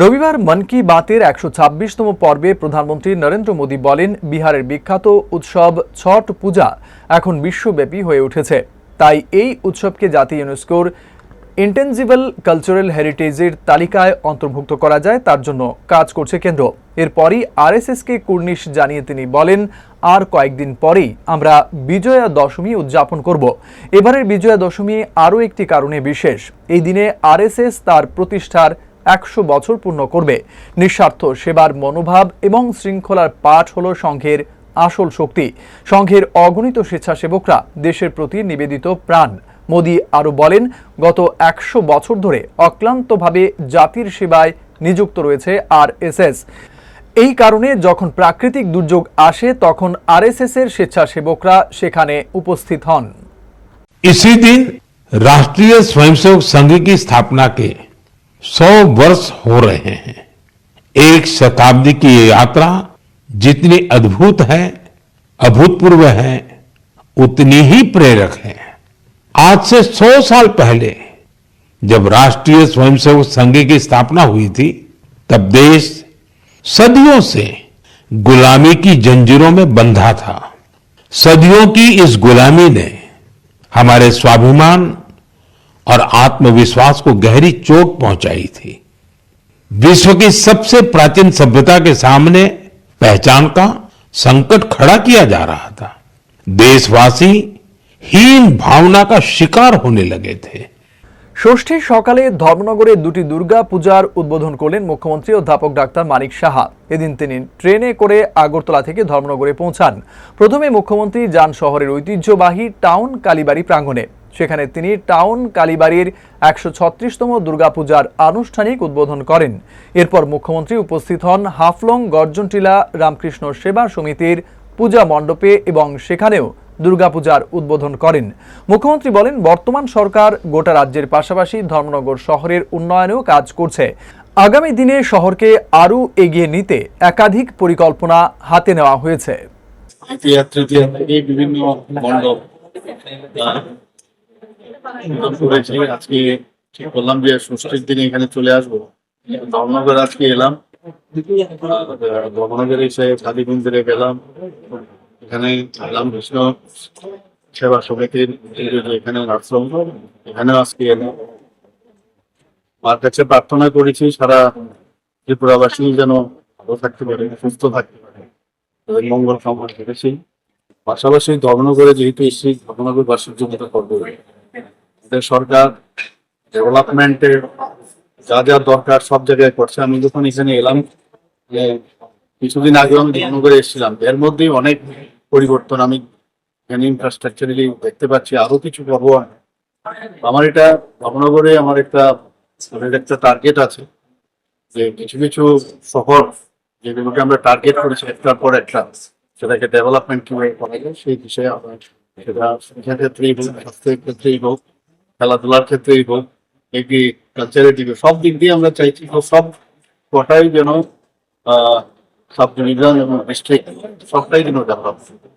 রবিবার মন কি বাতের একশো ছাব্বিশতম পর্বে প্রধানমন্ত্রী নরেন্দ্র মোদী বলেন, বিহারের বিখ্যাত উৎসব ছট পূজা এখন বিশ্বব্যাপী হয়ে উঠেছে। তাই এই উৎসবকে জাতীয় ইউনেস্কোর ইন্টেনজিবল কালচারাল হেরিটেজের তালিকায় অন্তর্ভুক্ত করা যায়, তার জন্য কাজ করছে কেন্দ্র। এরপরই আরএসএসকে কুর্নিশ জানিয়ে তিনি বলেন, আর কয়েকদিন পরেই আমরা বিজয়া দশমী উদযাপন করব। এবারের বিজয়া দশমী আরও একটি কারণে বিশেষ। এই দিনে আরএসএস তার প্রতিষ্ঠার একশো বছর পূর্ণ করবে নিঃস্বার্থ সেবার মনোভাব এবং শৃঙ্খলার পাঠ হল সংঘের আসল শক্তি সংঘের অগণিত স্বেচ্ছাসেবকরা দেশের প্রতি নিবেদিত প্রাণ মোদি আরও বলেন গত একশো বছর ধরে অক্লান্তভাবে জাতির সেবায় নিযুক্ত রয়েছে আর এই কারণে যখন প্রাকৃতিক দুর্যোগ আসে তখন আরএসএস এর স্বেচ্ছাসেবকরা সেখানে উপস্থিত হন इसी दिन राष्ट्रीय स्वयंसेवक संघ की स्थापना के 100 वर्ष हो रहे हैं। एक शताब्दी की ये यात्रा जितनी अद्भुत है, अभूतपूर्व है, उतनी ही प्रेरक है। आज से सौ साल पहले जब राष्ट्रीय स्वयंसेवक संघ की स्थापना हुई थी, तब देश सदियों से गुलामी की जंजीरों में बंधा था। सदियों की इस गुलामी ने हमारे स्वाभिमान और आत्मविश्वास को गहरी चोट पहुंचाई थी विश्व की सबसे प्राचीन सभ्यता के सामने पहचान का संकट खड़ा किया जा रहा था देशवासी हीन भावना का शिकार होने लगे थे ষষ্ঠীর সকালে ধর্মনগরে দুটি দুর্গা পূজার উদ্বোধন করলেন মুখ্যমন্ত্রী অধ্যাপক ডাক্তার মানিক সাহা এদিন তিনি ট্রেনে করে আগরতলা থেকে ধর্মনগরে পৌঁছান প্রথমে মুখ্যমন্ত্রী যান শহরের ঐতিহ্যবাহী টাউন কালীবাড়ি প্রাঙ্গণে সেখানে তিনি টাউন কালীবাড়ির একশো ছত্রিশতম দুর্গাপূজার আনুষ্ঠানিক উদ্বোধন করেন। এরপর মুখ্যমন্ত্রী উপস্থিত হন হাফলং গর্জনটিলা রামকৃষ্ণ সেবা সমিতির পূজা মণ্ডপে এবং সেখানেও দুর্গাপূজার উদ্বোধন করেন। মুখ্যমন্ত্রী বলেন, বর্তমান সরকার গোটা রাজ্যের পাশাপাশি ধর্মনগর শহরের উন্নয়নেও কাজ করছে। আগামী দিনে শহরকে আরও এগিয়ে নিতে একাধিক পরিকল্পনা হাতে নেওয়া হয়েছে। আজকে ঠিক করলাম যে ষষ্ঠীর দিনে এখানে চলে আসব। ধর্মনগর আজকে এলাম। ধর্মনগরে এসে কালী মন্দিরে গেলাম। এখানে রামকৃষ্ণ সেবা সমিতির এখানে আশ্রম এখানে আজকে এলাম। মার কাছে প্রার্থনা করেছি সারা ত্রিপুরাবাসী যেন ভালো থাকতে পারে, সুস্থ থাকতে পারে। মঙ্গল কামনা করেছি। পাশাপাশি ধর্মনগরে যেহেতু এসেছি ধর্মনগরবাসীর জন্য এটা করব আমাদের সরকার ডেভেলপমেন্টের যা যা দরকার সব জায়গায় করছে। আমি যখন এখানে এলাম, যে কিছুদিন আগে আমি ধর্মনগরে এসেছিলাম, এর মধ্যেই অনেক পরিবর্তন আমি এখানে ইনফ্রাস্ট্রাকচারালি দেখতে পাচ্ছি আরও কিছু করব আমার এটা ধর্মনগরে আমার একটা একটা টার্গেট আছে, যে কিছু কিছু শহর যেগুলোকে আমরা টার্গেট করেছি একটার পর একটা, সেটাকে ডেভেলপমেন্ট কীভাবে করা যায়, সেই বিষয়ে সেটা শিক্ষা ক্ষেত্রেই হোক ক্ষেত্রেই হোক খেলাধুলার ক্ষেত্রেই হোক একটি দিকে সব দিক দিয়ে আমরা চাইছি সব কটাই যেন সাব ডিভিশন এবং সবটাই যেন ডেভেলপ